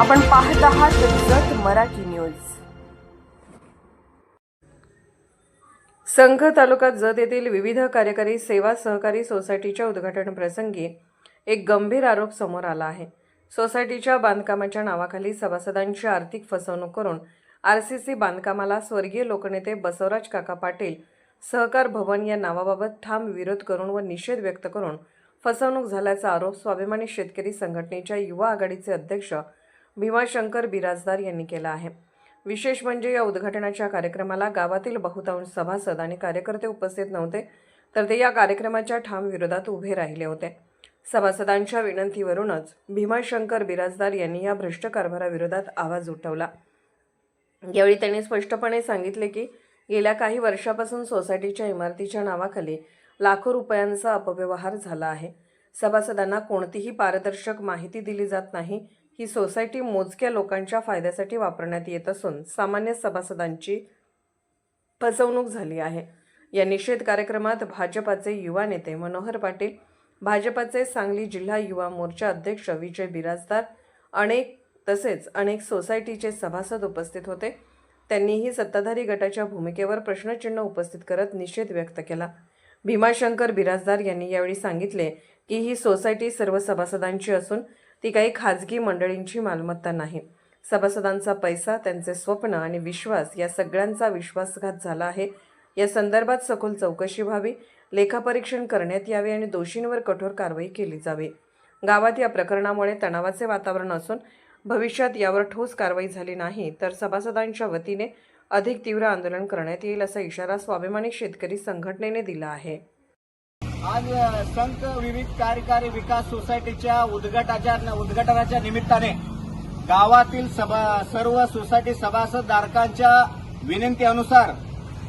आपण पाहत आहात जत मराठी न्यूज. संघ तालुक्यात जत येथील विविध कार्यकारी सेवा सहकारी सोसायटीच्या उद्घाटन प्रसंगी एक गंभीर आरोप समोर आला आहे. सोसायटीच्या बांधकामाच्या नावाखाली सभासदांची आर्थिक फसवणूक करून आर सी सी बांधकामाला स्वर्गीय लोकनेते बसवराज काका पाटील सहकार भवन या नावाबाबत ठाम विरोध करून व निषेध व्यक्त करून फसवणूक झाल्याचा आरोप स्वाभिमानी शेतकरी संघटनेच्या युवा आघाडीचे अध्यक्ष भीमाशंकर बिराजदार यांनी केला आहे. विशेष म्हणजे या उद्घाटनाच्या कार्यक्रमाला गावातील बहुतांश सभासद आणि कार्यकर्ते उपस्थित नव्हते तर ते या कार्यक्रमाच्या ठाम विरोधात उभे राहिले होते. सभासदांच्या विनंतीवरूनच भीमाशंकर बिराजदार यांनी या भ्रष्ट कारभाराविरोधात आवाज उठवला. यावेळी त्यांनी स्पष्टपणे सांगितले की गेल्या काही वर्षापासून सोसायटीच्या इमारतीच्या नावाखाली लाखो रुपयांचा अपव्यवहार झाला आहे. सभासदांना कोणतीही पारदर्शक माहिती दिली जात नाही ही सोसायटी मोजक्या लोकांच्या फायद्यासाठी वापरण्यात येत असून सामान्य सभासदांची फसवणूक झाली आहे. या निषेध कार्यक्रमात भाजपाचे युवा नेते मनोहर पाटील भाजपाचे सांगली जिल्हा युवा मोर्चा अध्यक्ष विजय बिराजदार अनेक तसेच अनेक सोसायटीचे सभासद उपस्थित होते. त्यांनीही सत्ताधारी गटाच्या भूमिकेवर प्रश्नचिन्ह उपस्थित करत निषेध व्यक्त केला. भीमाशंकर बिराजदार यांनी यावेळी सांगितले की ही सोसायटी सर्व सभासदांची असून ती काही खाजगी मंडळींची मालमत्ता नाही. सभासदांचा पैसा त्यांचे स्वप्न आणि विश्वास या सगळ्यांचा विश्वासघात झाला आहे. या संदर्भात सखोल चौकशी व्हावी लेखापरीक्षण करण्यात यावे आणि दोषींवर कठोर कारवाई केली जावी. गावात या प्रकरणामुळे तणावाचे वातावरण असून भविष्यात यावर ठोस कारवाई झाली नाही तर सभासदांच्या वतीने अधिक तीव्र आंदोलन करण्यात येईल असा इशारा स्वाभिमानी शेतकरी संघटनेने दिला आहे. आज संत विविध कार्यकारी विकास सोसायटीच्या उद्घाटाच्या उद्घाटनाच्या निमित्ताने गावातील सभा सर्व सोसायटी सभासद धारकांच्या विनंतीनुसार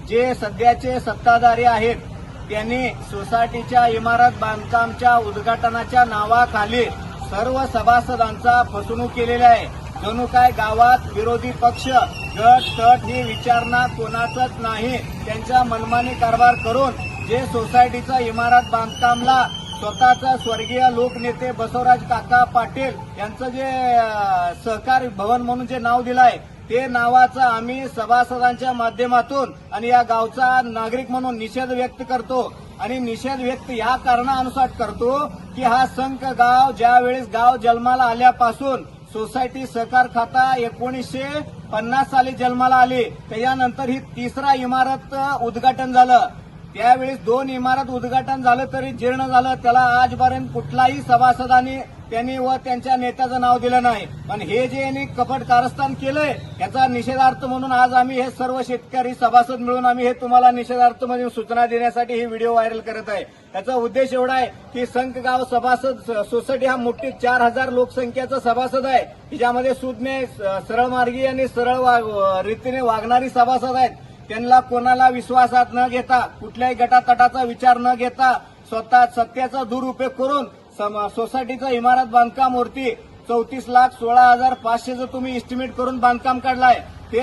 जे सध्याचे सत्ताधारी आहेत त्यांनी सोसायटीच्या इमारत बांधकामच्या उद्घाटनाच्या नावाखाली सर्व सभासदांचा फसवणूक केलेली आहे. जणू काय गावात विरोधी पक्ष गट तट ही विचारणा कोणाचंच नाही त्यांच्या मनमानी कारभार करून जे सोसायटीचा इमारत बांधकामला स्वतःचा स्वर्गीय लोकनेते बसवराज काका पाटील यांचं जे सहकार भवन म्हणून जे नाव दिलं आहे ते नावाचा आम्ही सभासदांच्या माध्यमातून आणि या गावचा नागरिक म्हणून निषेध व्यक्त करतो. आणि निषेध व्यक्त या कारणानुसार करतो की हा संख गाव ज्यावेळेस गाव जन्माला आल्यापासून सोसायटी सहकार खाता एकोणीसशे पन्नास साली जन्माला आली त्याच्यानंतर ही तिसरा इमारत उद्घाटन झालं. त्यावेळेस दोन इमारत उद्घाटन झालं तरी जीर्ण झालं. त्याला आजपर्यंत कुठलाही सभासदांनी त्यांनी व त्यांच्या नेत्याचं नाव दिलं नाही. पण हे जे यांनी कपट कारस्थान केलंय याचा निषेधार्थ म्हणून आज आम्ही हे सर्व शेतकरी सभासद मिळून आम्ही हे तुम्हाला निषेधार्थ म्हणजे सूचना देण्यासाठी ही व्हिडिओ व्हायरल करत आहे. त्याचा उद्देश एवढा आहे की संख गाव सभासद सोसायटी हा मोठी चार हजार लोकसंख्येचा सभासद आहे. ज्यामध्ये सुज्ञ सरळ मार्गी आणि सरळ वा- रीतीने वागणारी सभासद आहेत. त्यांना कोणाला विश्वासात न घेता कुठल्याही गटातटाचा विचार न घेता स्वतः सत्याचा दुरुपयोग करून सम- सोसायटीचा इमारत बांधकाम वरती चौतीस लाख सोळा हजार पाचशेचं तुम्ही इस्टिमेट करून बांधकाम काढलाय. ते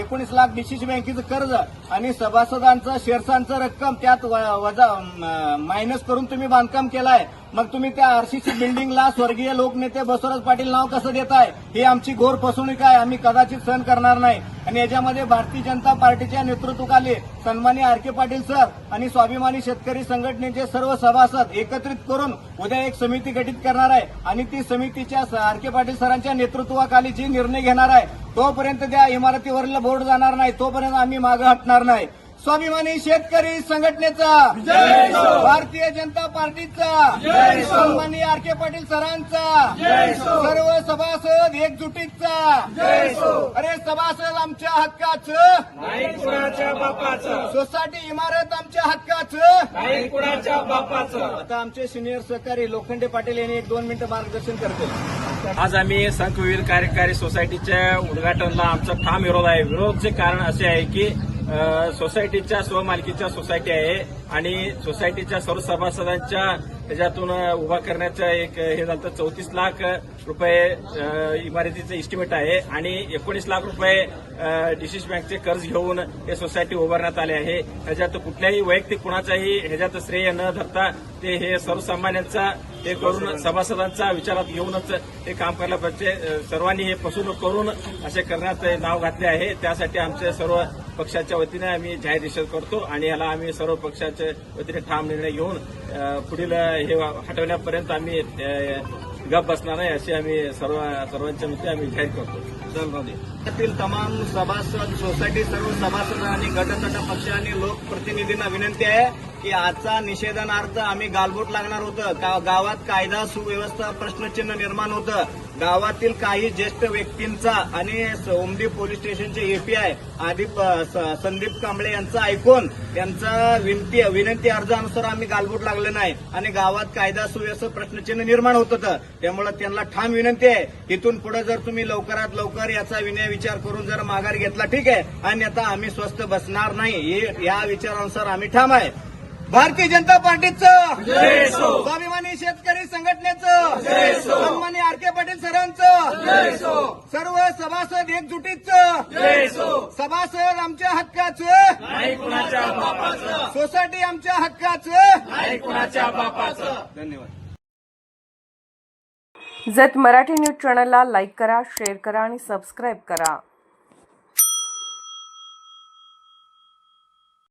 एकोणीस लाख डीसीसी बँकेचं कर्ज आणि सभासदांचं शेअर्सांचं रक्कम त्यात व- वजा मायनस करून तुम्ही बांधकाम केलाय. मग तुम्ही त्या आरसीसी बिल्डिंगला स्वर्गीय लोकनेते बसवराज पाटील नाव कसं देताय? ही आमची घोर फसवणूक आहे. आम्ही कदाचित सहन करणार नाही. आणि याच्यामध्ये भारतीय जनता पार्टीच्या नेतृत्वाखाली सन्मानी आर के पाटील सर आणि स्वाभिमानी शेतकरी संघटनेचे सर्व सभासद एकत्रित करून उद्या एक समिती गठीत करणार आहे. आणि ती समितीच्या आर के पाटील सरांच्या नेतृत्वाखाली जी निर्णय घेणार आहे तोपर्यंत त्या इमारतीवरील बोर्ड जाणार नाही तोपर्यंत आम्ही मागे हटणार नाही. स्वाभिमानी शेतकरी संघटनेचा भारतीय जनता पार्टीचा सन्मानी आर के पाटील सरांचा सर्व सभासद एकजुटीचा. अरे सभासद आमच्या हक्काचं सोसायटी इमारत आमच्या हक्काचं. कुणाच्या बापाचं आता आमचे सिनियर सहकारी लोखंडे पाटील यांनी एक दोन मिनिटं मार्गदर्शन करतील. आज आम्ही संखवीर कार्यकारी सोसायटीच्या उद्घाटनला आमचा ठाम विरोध आहे. विरोधचे कारण असे आहे की सोसायटीच्या स्वमालकीच्या सोसायटी आहे आणि सोसायटीच्या सर्व सभासदांच्या त्याच्यातून उभा करण्याचं एक हे झालं चौतीस लाख रुपये इमारतीचं इस्टिमेट आहे आणि एकोणीस लाख रुपये डिसिस बँकचे कर्ज घेऊन हे सोसायटी उभारण्यात आले आहे. ह्याच्यात कुठल्याही वैयक्तिक कुणाचाही ह्याच्यात श्रेय न धरता ते हे सर्वसामान्यांचा हे करून सभासदांचा विचारात घेऊनच हे काम करायला पाहिजे. सर्वांनी हे फसवणूक करून असे करण्यात नाव घातले आहे. त्यासाठी आमच्या सर्व पक्षाच्या वतीने आम्ही जाहीर निषेध करतो आणि याला आम्ही सर्व पक्षाच्या वतीने ठाम निर्णय घेऊन पुढील हे हटवण्यापर्यंत आम्ही गप बसणार नाही अशी आम्ही सर्व सर्वांच्या मते आम्ही जाहीर करतो. धन्यवाद राज्यातील तमाम सभासद सोसायटी सर्व सभासद आणि गटतट पक्ष आणि लोकप्रतिनिधींना विनंती आहे की आजचा निषेधनार्थ आम्ही गालबोट लागणार होतं. गावात कायदा सुव्यवस्था प्रश्नचिन्ह निर्माण होतं. गावातील काही ज्येष्ठ व्यक्तींचा आणि सोमदी पोलीस स्टेशनचे एपीआय आदी संदीप कांबळे यांचं ऐकून त्यांचा विनंती विनंती अर्जानुसार आम्ही गालबोट लागले नाही. आणि गावात कायदा सुव्यवस्था प्रश्नचिन्ह निर्माण होत होतं. त्यामुळे त्यांना ठाम विनंती आहे. इथून पुढे जर तुम्ही लवकरात लवकर याचा विनय विचार करून जर माघार घेतला ठीक आहे. आणि आता आम्ही स्वस्त बसणार नाही. या विचारानुसार आम्ही ठाम आहे. भारतीय जनता पार्टीचं. स्वाभिमानी शेतकरी संघटनेचं. सन्मानी आर के पाटील सरांचं. सर्व सभासद एकजुटीचं. सभासद आमच्या हक्काचं. नाही कुणाच्या बापाचं. सोसायटी आमच्या हक्काचं. नाही कुणाच्या बापाचं. धन्यवाद. जत मराठी न्यूज चॅनलला लाईक करा शेअर करा आणि सबस्क्राईब करा.